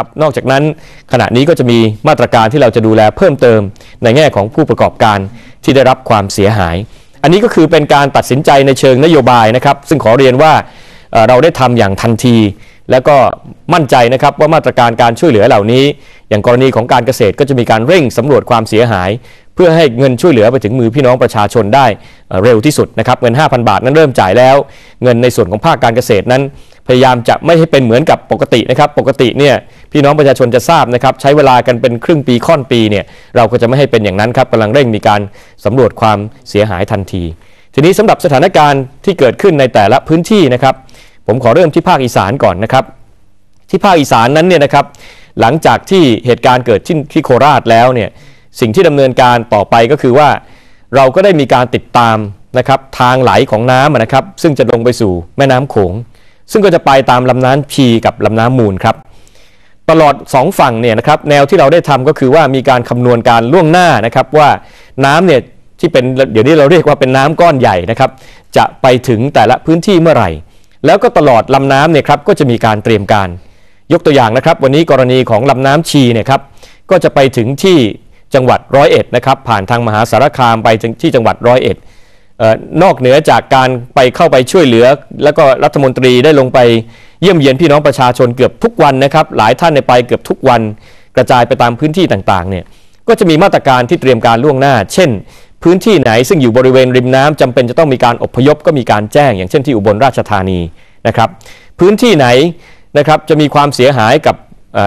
ครับนอกจากนั้นขณะนี้ก็จะมีมาตรการที่เราจะดูแลเพิ่มเติม ในแง่ของผู้ประกอบการที่ได้รับความเสียหาย อันนี้ก็คือเป็นการตัดสินใจในเชิงนโยบายนะครับ ซึ่งขอเรียนว่าเราได้ทำอย่างทันที แล้วก็มั่นใจนะครับว่ามาตรการการช่วยเหลือเหล่านี้ อย่างกรณีของการเกษตรก็จะมีการเร่งสำรวจความเสียหาย เพื่อให้เงินช่วยเหลือไปถึงมือพี่น้องประชาชนได้เอ่อเร็วที่สุดนะครับเงิน 5,000 บาทนั้นเริ่มจ่ายแล้ว เงินในส่วนของภาคการเกษตรนั้น พยายามจะไม่ให้เป็นเหมือนกับปกตินะครับปกติเนี่ย พี่น้องประชาชนจะทราบนะครับใช้เวลากันเป็นครึ่งปีค่อนปีเนี่ยเราก็จะไม่ให้เป็นอย่างนั้นครับกำลังเร่งมีการสำรวจความเสียหายทันที ทีนี้สำหรับสถานการณ์ที่เกิดขึ้นในแต่ละพื้นที่นะครับ ผมขอเริ่มที่ภาคอีสานก่อนนะครับ ที่ภาคอีสานนั้นเนี่ยนะครับ หลังจากที่เหตุการณ์เกิดที่ที่โคราชแล้วเนี่ยสิ่งที่ดำเนินการต่อไปก็คือว่า เราก็ได้มีการติดตามนะครับทางไหลของน้ำนะครับ ซึ่งจะลงไปสู่แม่น้ำโขงซึ่งก็จะไปตามลำน้ำพีกับลำน้ำมูลครับ ตลอด 2 ฝั่งเนี่ยนะครับแนวที่เราได้ทำก็คือว่ามีการคำนวณการล่วงหน้านะครับว่าน้ำเนี่ยที่เป็นเดี๋ยวนี้เราเรียกว่าเป็นน้ำก้อนใหญ่นะครับจะไปถึงแต่ละพื้นที่เมื่อไหร่ แล้วก็ตลอดลำน้ำเนี่ยครับก็จะมีการเตรียมการ ยกตัวอย่างนะครับ วันนี้กรณีของลำน้ำชีเนี่ยครับก็จะไปถึงที่จังหวัดร้อยเอ็ดนะครับผ่านทางมหาสารคามไปที่จังหวัดร้อยเอ็ดนอกเหนือจากการไปเข้าไปช่วยเหลือ แล้วก็รัฐมนตรีได้ลงไป เยี่ยมเยียนพี่น้องประชาชนเกือบทุกวันนะครับ หลายท่านเนี่ยไปเกือบทุกวันกระจายไปตามพื้นที่ต่างๆเนี่ยก็จะมีมาตรการที่เตรียมการล่วงหน้า เช่น พื้นที่ไหนซึ่งอยู่บริเวณริมน้ำจำเป็นจะต้องมีการอพยพก็มีการแจ้ง อย่างเช่นที่อุบลราชธานีนะครับ พื้นที่ไหนนะครับจะมีความเสียหายกับ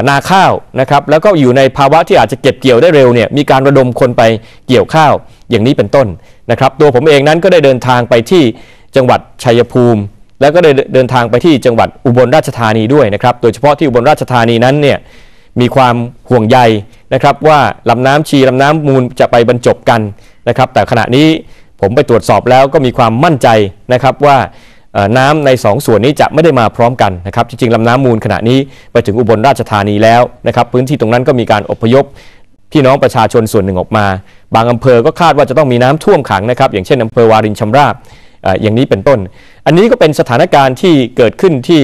นาข้าวนะครับแล้วก็อยู่ในภาวะที่อาจจะเก็บเกี่ยวได้เร็วเนี่ยมีการระดมคนไปเกี่ยวข้าวอย่างนี้เป็นต้นนะครับ ตัวผมเองนั้นก็ได้เดินทางไปที่จังหวัดชัยภูมิ แล้วก็ได้เดินทางไปที่จังหวัดอุบลราชธานีด้วยนะครับ โดยเฉพาะที่อุบลราชธานีนั้นเนี่ยมีความห่วงใยนะครับว่าลำน้ำชีลำน้ำมูลจะไปบรรจบกันนะครับ แต่ขณะนี้ผมไปตรวจสอบแล้วก็มีความมั่นใจนะครับว่าน้ำใน2ส่วนนี้จะไม่ได้มาพร้อมกันนะครับ จริงๆลำน้ำมูลขณะนี้ไปถึงอุบลราชธานีแล้วนะครับ พื้นที่ตรงนั้นก็มีการอพยพพี่น้องประชาชนส่วนหนึ่งออกมา บางอำเภอก็คาดว่าจะต้องมีน้ำท่วมขังนะครับ อย่างเช่นอำเภอวารินชำราบ อย่างนี้เป็นต้น อันนี้ก็เป็นสถานการณ์ที่เกิดขึ้นที่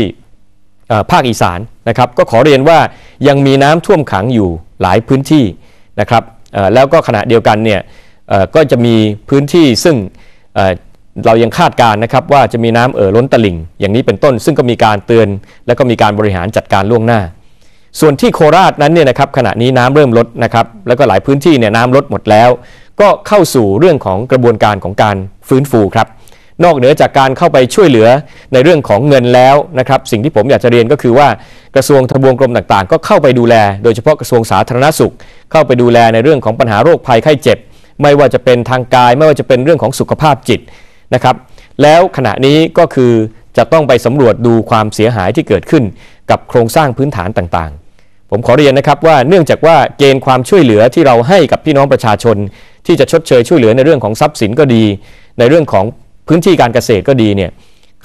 ภาคอีสานนะครับ ก็ขอเรียนว่ายังมีน้ำท่วมขังอยู่หลายพื้นที่นะครับแล้วก็ขณะเดียวกันเนี่ยก็จะมีพื้นที่ซึ่งเอ่อเรายังคาดการณ์นะครับว่าจะมีน้ำเอ่อล้นตลิ่ง อย่างนี้เป็นต้น ซึ่งก็มีการเตือน และก็มีการบริหารจัดการล่วงหน้า ส่วนที่โคราชนั้นเนี่ยนะครับขณะนี้น้ำเริ่มลดนะครับแล้วก็หลายพื้นที่เนี่ยน้ำลดหมดแล้ว ก็เข้าสู่เรื่องของกระบวนการของการฟื้นฟูครับ นอกเหนือจากการเข้าไปช่วยเหลือในเรื่องของเงินแล้วนะครับสิ่งที่ผมอยากจะเรียนก็คือว่ากระทรวงทบวงกรมต่างๆ ก็เข้าไปดูแล โดยเฉพาะกระทรวงสาธารณสุข เข้าไปดูแลในเรื่องของปัญหาโรคภัยไข้เจ็บ ไม่ว่าจะเป็นทางกาย ไม่ว่าจะเป็นเรื่องของสุขภาพจิตนะครับแล้วขณะนี้ก็คือจะต้องไปสำรวจดูความเสียหายที่เกิดขึ้น กับโครงสร้างพื้นฐานต่างๆ ผมขอเรียนนะครับว่าเนื่องจากว่าเกณฑ์ความช่วยเหลือที่เราให้กับพี่น้องประชาชน ที่จะชดเชยช่วยเหลือในเรื่องของทรัพย์สินก็ดี ในเรื่องของ พื้นที่การเกษตรก็ดีเนี่ย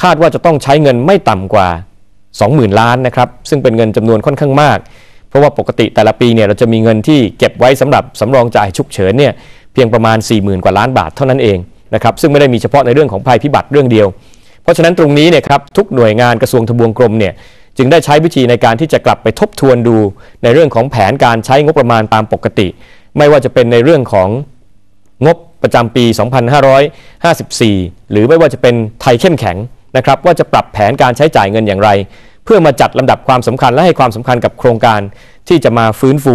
คาดว่าจะต้องใช้เงินไม่ต่ำกว่า 20,000 ล้านนะครับซึ่งเป็นเงินจำนวนค่อนข้างมาก เพราะว่าปกติแต่ละปีเนี่ยเราจะมีเงินที่เก็บไว้สำหรับสำรองจ่ายฉุกเฉินเนี่ยเพียงประมาณ 40,000 กว่าล้านบาทเท่านั้นเองนะครับซึ่งไม่ได้มีเฉพาะในเรื่องของภัยพิบัติเรื่องเดียว เพราะฉะนั้นตรงนี้เนี่ยครับทุกหน่วยงานกระทรวงทบวงกรมเนี่ยจึงได้ใช้วิธีในการที่จะกลับไปทบทวนดู ในเรื่องของแผนการใช้งบประมาณตามปกติ ไม่ว่าจะเป็นในเรื่องของงบ ประจำปี 2554 หรือไม่ว่าจะเป็นไทยเข้มแข็งนะครับว่าจะปรับแผนการใช้จ่ายเงินอย่างไร เพื่อมาจัดลำดับความสำคัญและให้ความสำคัญกับโครงการที่จะมาฟื้นฟู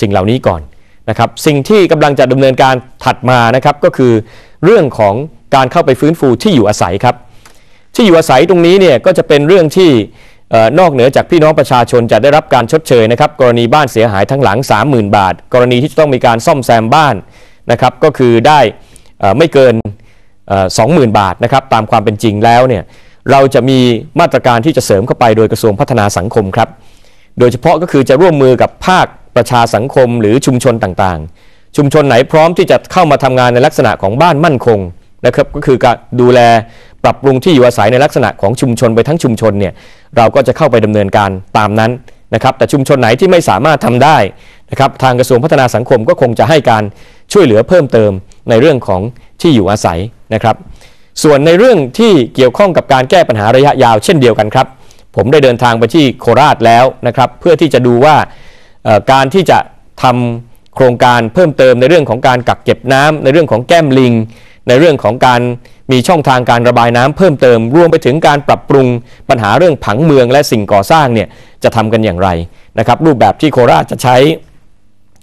สิ่งเหล่านี้ก่อนนะครับสิ่งที่กำลังจะดำเนินการถัดมานะครับก็คือเรื่องของการเข้าไปฟื้นฟูที่อยู่อาศัยครับ ที่อยู่อาศัยตรงนี้เนี่ยก็จะเป็นเรื่องที่นอกเหนือจากพี่น้องประชาชนจะได้รับการชดเชยนะครับ กรณีบ้านเสียหายทั้งหลัง 30,000 บาท กรณีที่จะต้องมีการซ่อมแซมบ้าน นะครับก็คือได้ไม่เกินเอ่อ20,000 บาทนะครับตามความเป็นจริงแล้วเนี่ยเราจะมีมาตรการที่จะเสริมเข้าไปโดยกระทรวงพัฒนาสังคมครับ โดยเฉพาะก็คือจะร่วมมือกับภาคประชาสังคมหรือชุมชนต่างๆ ชุมชนไหนพร้อมที่จะเข้ามาทำงานในลักษณะของบ้านมั่นคงนะครับก็คือการดูแลปรับปรุงที่อยู่อาศัยในลักษณะของชุมชนไปทั้งชุมชนเนี่ยเราก็จะเข้าไปดำเนินการตามนั้นนะครับแต่ชุมชนไหนที่ไม่สามารถทำได้นะครับทางกระทรวงพัฒนาสังคมก็คงจะให้การ ช่วยเหลือเพิ่มเติมในเรื่องของที่อยู่อาศัยนะครับ ส่วนในเรื่องที่เกี่ยวข้องกับการแก้ปัญหาระยะยาวเช่นเดียวกันครับ ผมได้เดินทางไปที่โคราชแล้วนะครับ เพื่อที่จะดูว่าการที่จะทำโครงการเพิ่มเติมในเรื่องของการกักเก็บน้ำในเรื่องของแก้มลิง ในเรื่องของการมีช่องทางการระบายน้ำเพิ่มเติม รวมไปถึงการปรับปรุงปัญหาเรื่องผังเมืองและสิ่งก่อสร้างเนี่ยจะทำกันอย่างไรนะครับ รูปแบบที่โคราชจะใช้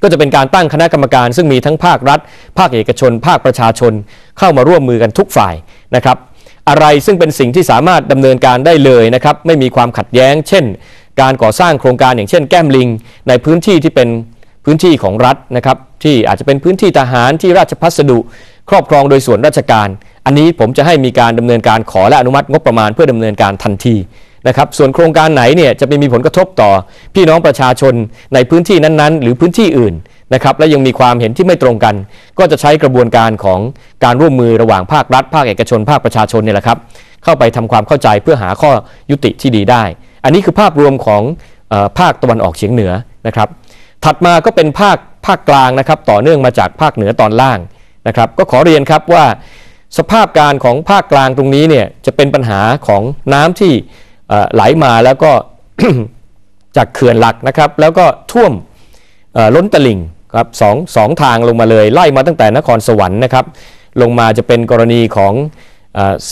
ก็จะเป็นการตั้งคณะกรรมการ ซึ่งมีทั้งภาครัฐ ภาคเอกชน ภาคประชาชน เข้ามาร่วมมือกันทุกฝ่ายนะครับ อะไรซึ่งเป็นสิ่งที่สามารถดำเนินการได้เลยนะครับ ไม่มีความขัดแย้ง เช่น การก่อสร้างโครงการอย่างเช่น แก้มลิง ในพื้นที่ที่เป็นพื้นที่ของรัฐนะครับที่อาจจะเป็นพื้นที่ทหารที่ราชพัสดุ ครอบครองโดยส่วนราชการ อันนี้ผมจะให้มีการดำเนินการขอและอนุมัติงบประมาณเพื่อดำเนินการทันที นะครับส่วนโครงการไหนเนี่ยจะไปมีผลกระทบต่อ พี่น้องประชาชนในพื้นที่นั้นๆ หรือพื้นที่อื่นนะครับและยังมีความเห็นที่ไม่ตรงกัน ก็จะใช้กระบวนการของการร่วมมือระหว่างภาครัฐ ภาคเอกชน ภาคประชาชนเนี่ยแหละครับเข้าไปทำความเข้าใจเพื่อหาข้อยุติที่ดีได้ อันนี้คือภาพรวมของภาคตะวันออกเฉียงเหนือนะครับถัดมาก็เป็นภาคภาคกลางนะครับต่อเนื่องมาจากภาคเหนือตอนล่างนะครับก็ขอเรียนครับว่าสภาพการของภาคกลางตรงนี้เนี่ยจะเป็นปัญหาของน้ำที่ ไหลมาแล้วก็จากเขื่อนหลักนะครับ แล้วก็ท่วมล้นตลิ่งครับสองสองทางลงมาเลย ไล่มาตั้งแต่นครสวรรค์นะครับ ลงมาจะเป็นกรณีของ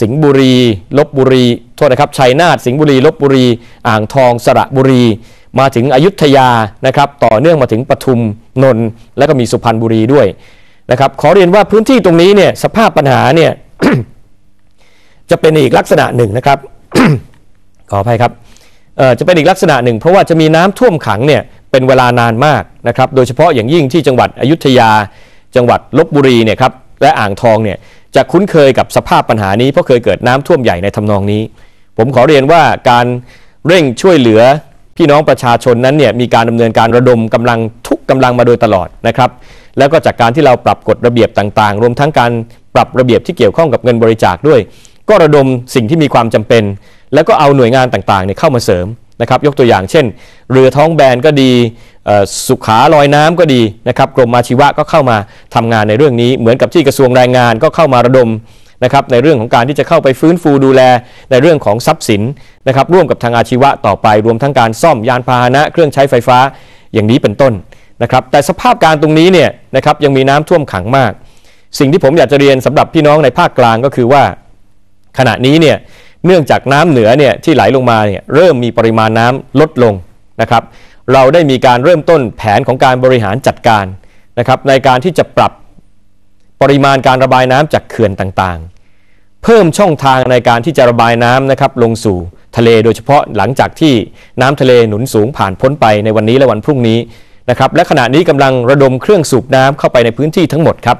สิงห์บุรีลบบุรีโทษนะครับชัยนาทสิงห์บุรีลบบุรี อ่างทองสระบุรี มาถึงอยุธยานะครับ ต่อเนื่องมาถึงปทุมนนท์แล้วก็มีสุพรรณบุรีด้วยนะครับ ขอเรียนว่าพื้นที่ตรงนี้เนี่ยสภาพปัญหาเนี่ยจะเป็นอีกลักษณะหนึ่งนะครับ ขออภัยครับจะเป็นอีกลักษณะหนึ่ง เพราะว่าจะมีน้ำท่วมขังเนี่ยเป็นเวลานานมากนะครับโดยเฉพาะอย่างยิ่งที่จังหวัดอยุธยา จังหวัดลบบุรีเนี่ยครับและอ่างทองเนี่ยจะคุ้นเคยกับสภาพปัญหานี้เพราะเคยเกิดน้ำท่วมใหญ่ในทำนองนี้ ผมขอเรียนว่าการเร่งช่วยเหลือพี่น้องประชาชนนั้นเนี่ยมีการดำเนินการระดมกำลังทุกกำลังมาโดยตลอดนะครับแล้วก็จากการที่เราปรับกฎระเบียบต่างๆ รวมทั้งการปรับระเบียบที่เกี่ยวข้องกับเงินบริจาคด้วย ก็ระดมสิ่งที่มีความจำเป็น แล้วก็เอาหน่วยงานต่างๆเนี่ยเข้ามาเสริมนะครับยกตัวอย่างเช่น เรือท้องแบนก็ดีสุขาลอยน้ำก็ดีนะครับกรมมาชีวะก็เข้ามาทำงานในเรื่องนี้ เหมือนกับที่กระทรวงแรงงานก็เข้ามาระดมนะครับในเรื่องของการที่จะเข้าไปฟื้นฟูดูแลในเรื่องของทรัพย์สินนะครับร่วมกับทางอาชีวะต่อไปรวมทั้งการซ่อมยานพาหนะ เครื่องใช้ไฟฟ้าอย่างนี้เป็นต้นนะครับแต่สภาพการตรงนี้เนี่ยนะครับยังมีน้ำท่วมขังมาก สิ่งที่ผมอยากจะเรียนสำหรับพี่น้องในภาคกลางก็คือว่า ขณะนี้เนี่ย เนื่องจากน้ำเหนือเนี่ยที่ไหลลงมาเนี่ยเริ่มมีปริมาณน้ำลดลงนะครับ เราได้มีการเริ่มต้นแผนของการบริหารจัดการนะครับ ในการที่จะปรับปริมาณการระบายน้ำจากเขื่อนต่างๆ เพิ่มช่องทางในการที่จะระบายน้ำนะครับลงสู่ทะเลโดยเฉพาะหลังจากที่น้ำทะเลหนุนสูงผ่านพ้นไปในวันนี้และวันพรุ่งนี้นะครับและขณะนี้กำลังระดมเครื่องสูบน้ำเข้าไปในพื้นที่ทั้งหมดครับ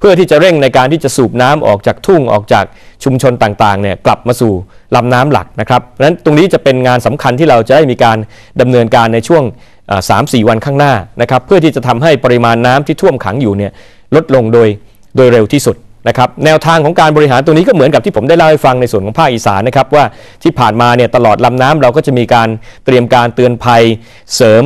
เพื่อที่จะเร่งในการที่จะสูบน้ำออกจากทุ่งออกจากชุมชนต่างๆเนี่ยกลับมาสู่ลำน้ำหลักนะครับเพราะฉะนั้นตรงนี้จะเป็นงานสำคัญที่เราจะได้มีการดำเนินการในช่วงสามสี่วันข้างหน้านะครับเพื่อที่จะทำให้ปริมาณน้ำที่ท่วมขังอยู่เนี่ยลดลงโดยโดยเร็วที่สุดนะครับแนวทางของการบริหารตรงนี้ก็เหมือนกับที่ผมได้เล่าให้ฟังในส่วนของภาคอีสานนะครับว่าที่ผ่านมาเนี่ยตลอดลำน้ำเราก็จะมีการเตรียมการเตือนภัยเสริม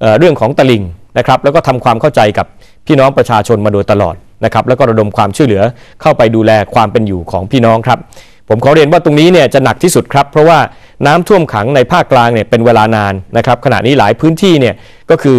เเรื่องของตลิ่งนะครับแล้วก็ทำความเข้าใจกับพี่น้องประชาชนมาโดยตลอด นะครับแล้วก็ระดมความช่วยเหลือเข้าไปดูแลความเป็นอยู่ของพี่น้องครับ ผมขอเรียนว่าตรงนี้เนี่ยจะหนักที่สุดครับเพราะว่าน้ำท่วมขังในภาคกลางเนี่ยเป็นเวลานานนะครับขณะนี้หลายพื้นที่เนี่ยก็คือ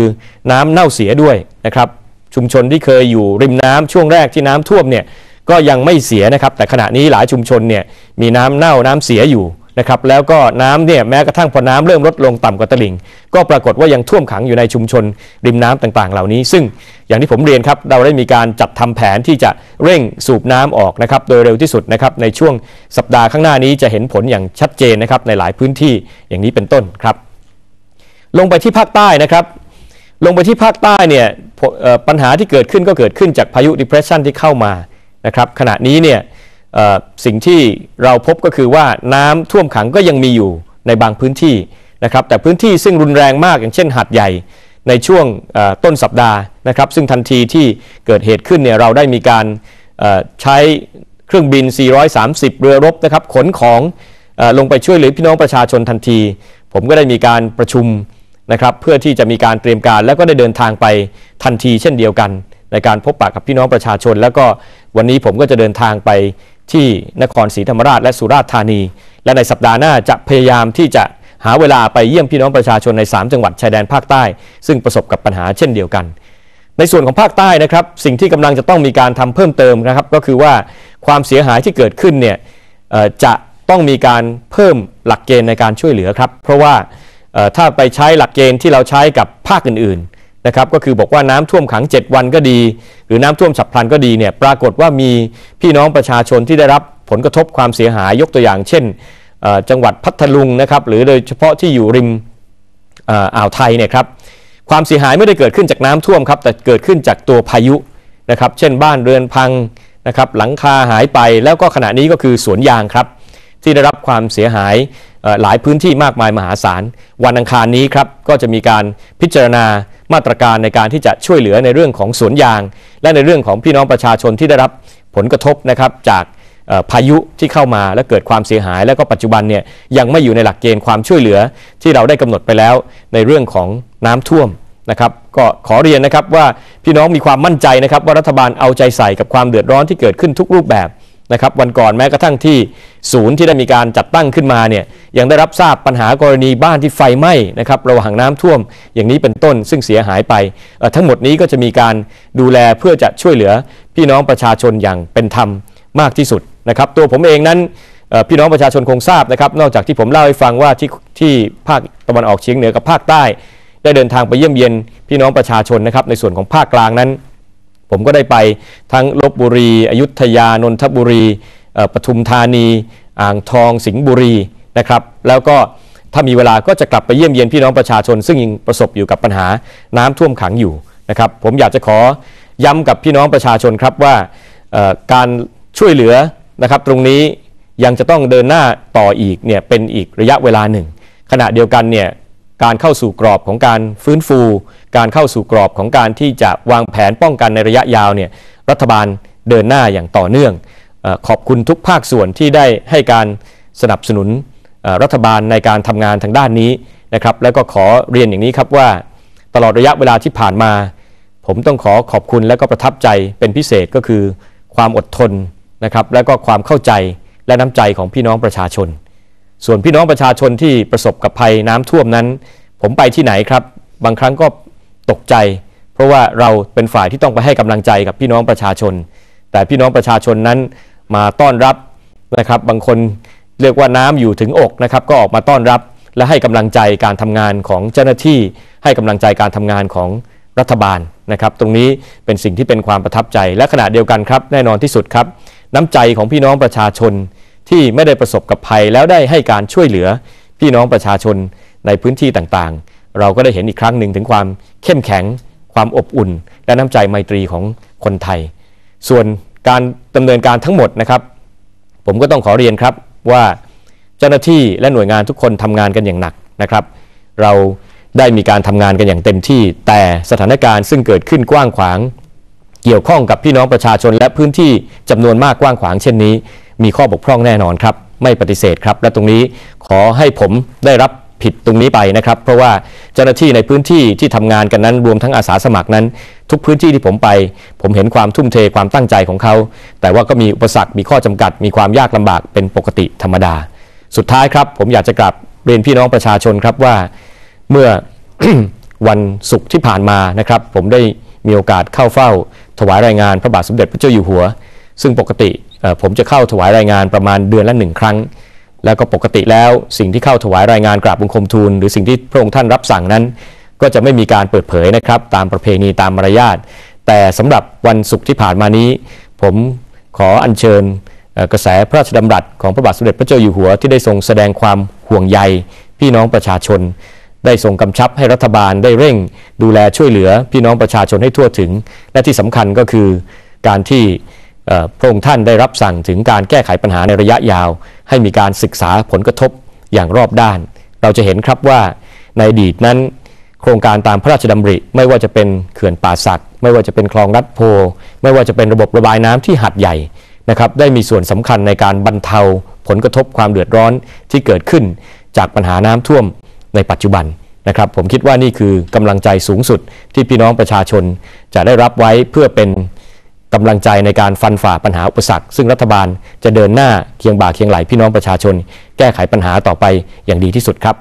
น้ำเน่าเสียด้วยนะครับชุมชนที่เคยอยู่ริมน้ำช่วงแรกที่น้ำท่วมเนี่ยก็ยังไม่เสียนะครับแต่ขณะนี้หลายชุมชนเนี่ยมีน้ำเน่าน้ำเสียอยู่ นะครับแล้วก็น้ำเนี่ยแม้กระทั่งพอน้ำเริ่มลดลงต่ำกว่าตลิ่ง ก็ปรากฏว่ายังท่วมขังอยู่ในชุมชนริมน้ำต่างๆ เหล่านี้ ซึ่งอย่างที่ผมเรียนครับเราได้มีการจัดทำแผนที่จะเร่งสูบน้ำออกนะครับโดยเร็วที่สุดนะครับในช่วงสัปดาห์ข้างหน้านี้จะเห็นผลอย่างชัดเจนนะครับในหลายพื้นที่อย่างนี้เป็นต้นครับลงไปที่ภาคใต้นะครับลงไปที่ภาคใต้เนี่ยปัญหาที่เกิดขึ้นก็เกิดขึ้นจากพายุ depression ที่เข้ามานะครับขณะนี้เนี่ย สิ่งที่เราพบก็คือว่าน้ำท่วมขังก็ยังมีอยู่ในบางพื้นที่นะครับ แต่พื้นที่ซึ่งรุนแรงมากอย่างเช่นหัดใหญ่ในช่วงต้นสัปดาห์นะครับ ซึ่งทันทีที่เกิดเหตุขึ้นเนี่ยเราได้มีการใช้เครื่องบิน 430 เรือรบนะครับขนของลงไปช่วยเหลือพี่น้องประชาชนทันที ผมก็ได้มีการประชุมนะครับเพื่อที่จะมีการเตรียมการ แล้วก็ได้เดินทางไปทันทีเช่นเดียวกัน ในการพบปะกับพี่น้องประชาชน แล้วก็วันนี้ผมก็จะเดินทางไป ที่นครศรีธรรมราชและสุราษฎร์ธานี และในสัปดาห์หน้าจะพยายามที่จะหาเวลาไปเยี่ยมพี่น้องประชาชนใน 3 จังหวัดชายแดนภาคใต้ ซึ่งประสบกับปัญหาเช่นเดียวกัน ในส่วนของภาคใต้นะครับสิ่งที่กำลังจะต้องมีการทำเพิ่มเติมนะครับ ก็คือว่าความเสียหายที่เกิดขึ้นเนี่ยจะต้องมีการเพิ่มหลักเกณฑ์ในการช่วยเหลือครับ เพราะว่าถ้าไปใช้หลักเกณฑ์ที่เราใช้กับภาคอื่นๆ นะครับก็คือบอกว่าน้ำท่วมขัง 7 วันก็ดี หรือน้ำท่วมฉับพลันก็ดีเนี่ยปรากฏว่ามีพี่น้องประชาชนที่ได้รับผลกระทบความเสียหายยกตัวอย่าง เช่นจังหวัดพัทลุงนะครับหรือโดยเฉพาะที่อยู่ริมอ่ออ่าวไทยเนี่ยครับความเสียหายไม่ได้เกิดขึ้นจากน้ำท่วมครับแต่เกิดขึ้นจากตัวพายุนะครับเช่นบ้านเรือนพังนะครับหลังคาหายไปแล้วก็ขณะนี้ก็คือสวนยางครับ ที่ได้รับความเสียหายหลายพื้นที่มากมายมหาศาล วันอังคารนี้ครับก็จะมีการพิจารณามาตรการในการที่จะช่วยเหลือในเรื่องของสวนยาง และในเรื่องของพี่น้องประชาชนที่ได้รับผลกระทบนะครับจากพายุที่เข้ามาและเกิดความเสียหาย แล้วก็ปัจจุบันเนี่ยยังไม่อยู่ในหลักเกณฑ์ความช่วยเหลือที่เราได้กำหนดไปแล้วในเรื่องของน้ำท่วมนะครับก็ขอเรียนนะครับว่าพี่น้องมีความมั่นใจนะครับว่ารัฐบาลเอาใจใส่กับความเดือดร้อนที่เกิดขึ้นทุกรูปแบบ นะครับวันก่อนแม้กระทั่งที่ศูนย์ที่ได้มีการจัดตั้งขึ้นมาเนี่ยยังได้รับทราบปัญหากรณีบ้านที่ไฟไหม้นะครับระหว่างน้ำท่วมอย่างนี้เป็นต้นซึ่งเสียหายไป ทั้งหมดนี้ก็จะมีการดูแลเพื่อจะช่วยเหลือพี่น้องประชาชนอย่างเป็นธรรมมากที่สุดนะครับตัวผมเองนั้นพี่น้องประชาชนคงทราบนะครับนอกจากที่ผมเล่าให้ฟังว่าที่ที่ภาคตะวันออกเฉียงเหนือกับภาคใต้ ได้เดินทางไปเยี่ยมเยียนพี่น้องประชาชนนะครับในส่วนของภาคกลางนั้น ผมก็ได้ไปทั้งลบบุรี อยุธยานนทบุรีปทุมธานี อ่างทองสิงห์บุรีนะครับ แล้วก็ถ้ามีเวลาก็จะกลับไปเยี่ยมเยียนพี่น้องประชาชน ซึ่งยังประสบอยู่กับปัญหาน้ำท่วมขังอยู่นะครับ ผมอยากจะขอย้ำกับพี่น้องประชาชนครับว่าการช่วยเหลือนะครับตรงนี้ยังจะต้องเดินหน้าต่ออีกเนี่ยเป็นอีกระยะเวลาหนึ่ง ขณะเดียวกันเนี่ยการเข้าสู่กรอบของการฟื้นฟู การเข้าสู่กรอบของการที่จะวางแผนป้องกันในระยะยาวเนี่ยรัฐบาลเดินหน้าอย่างต่อเนื่องอขอบคุณทุกภาคส่วนที่ได้ให้การสนับสนุนรัฐบาลในการทำงานทางด้านนี้นะครับแล้วก็ขอเรียนอย่างนี้ครับว่า ตลอดระยะเวลาที่ผ่านมา ผมต้องขอขอบคุณและก็ประทับใจเป็นพิเศษก็คือ ความอดทนนะครับและก็ความเข้าใจและน้ำใจของพี่น้องประชาชน ส่วนพี่น้องประชาชนที่ประสบกับภัยน้ำท่วมนั้น ผมไปที่ไหนครับ บางครั้งก็ ตกใจ เพราะว่าเราเป็นฝ่ายที่ต้องไปให้กำลังใจกับพี่น้องประชาชน แต่พี่น้องประชาชนนั้นมาต้อนรับนะครับ บางคนเรียกว่าน้ำอยู่ถึงอกนะครับ ก็ออกมาต้อนรับและให้กำลังใจการทำงานของเจ้าหน้าที่ ให้กำลังใจการทำงานของรัฐบาลนะครับ ตรงนี้เป็นสิ่งที่เป็นความประทับใจ และขณะเดียวกันครับ แน่นอนที่สุดครับ น้ำใจของพี่น้องประชาชนที่ไม่ได้ประสบกับภัยแล้วได้ให้การช่วยเหลือพี่น้องประชาชนในพื้นที่ต่างๆ เราก็ได้เห็นอีกครั้งหนึ่งถึงความเข้มแข็ง ความอบอุ่น และน้ำใจไมตรีของคนไทย ส่วนการดำเนินการทั้งหมดนะครับ ผมก็ต้องขอเรียนครับว่าเจ้าหน้าที่และหน่วยงานทุกคนทำงานกันอย่างหนักนะครับ เราได้มีการทำงานกันอย่างเต็มที่ แต่สถานการณ์ซึ่งเกิดขึ้นกว้างขวาง เกี่ยวข้องกับพี่น้องประชาชน และพื้นที่จำนวนมากกว้างขวางเช่นนี้ มีข้อบกพร่องแน่นอนครับ ไม่ปฏิเสธครับ และตรงนี้ขอให้ผมได้รับ ผิดตรงนี้ไปนะครับ เพราะว่าเจ้าหน้าที่ในพื้นที่ที่ทำงานกันนั้นรวมทั้งอาสาสมัครนั้น ทุกพื้นที่ที่ผมไป ผมเห็นความทุ่มเทความตั้งใจของเขา แต่ว่าก็มีอุปสรรคมีข้อจำกัด มีความยากลำบากเป็นปกติธรรมดา สุดท้ายครับ ผมอยากจะกลับเรียนพี่น้องประชาชนครับว่าเมื่อวันศุกร์ที่ผ่านมานะครับ ผมได้มีโอกาสเข้าเฝ้า ถวายรายงานพระบาทสมเด็จพระเจ้าอยู่หัว ซึ่งปกติผมจะเข้าถวายรายงานประมาณเดือนละหนึ่งครั้ง แล้วก็ปกติแล้วสิ่งที่เข้าถวายรายงานกราบบังคมทูล หรือสิ่งที่พระองค์ท่านรับสั่งนั้น ก็จะไม่มีการเปิดเผยนะครับ ตามประเพณีตามมารยาทแต่สำหรับวันศุกร์ที่ผ่านมานี้ ผมขออัญเชิญกระแสพระราชดำรัสของพระบาทสมเด็จพระเจ้าอยู่หัวที่ได้ทรงแสดงความห่วงใย พี่น้องประชาชน ได้ส่งกำชับให้รัฐบาลได้เร่ง ดูแลช่วยเหลือพี่น้องประชาชนให้ทั่วถึง และที่สำคัญก็คือการที่ พระองค์ท่านได้รับสั่งถึงการแก้ไขปัญหาในระยะยาว ให้มีการศึกษาผลกระทบอย่างรอบด้าน เราจะเห็นครับว่าในอดีตนั้น โครงการตามพระราชดำริ ไม่ว่าจะเป็นเขื่อนป่าสักไม่ว่าจะเป็นคลองรัดโพ ไม่ว่าจะเป็นระบบระบายน้ำที่หัดใหญ่นะครับได้มีส่วนสำคัญในการบรรเทาผลกระทบความเดือดร้อนที่เกิดขึ้น จากปัญหาน้ำท่วมในปัจจุบันนะครับ ผมคิดว่านี่คือกำลังใจสูงสุดที่พี่น้องประชาชนจะได้รับไว้เพื่อเป็น กำลังใจในการฟันฝ่าปัญหาอุปสรรค ซึ่งรัฐบาลจะเดินหน้าเคียงบ่าเคียงไหลพี่น้องประชาชน แก้ไขปัญหาต่อไปอย่างดีที่สุดครับ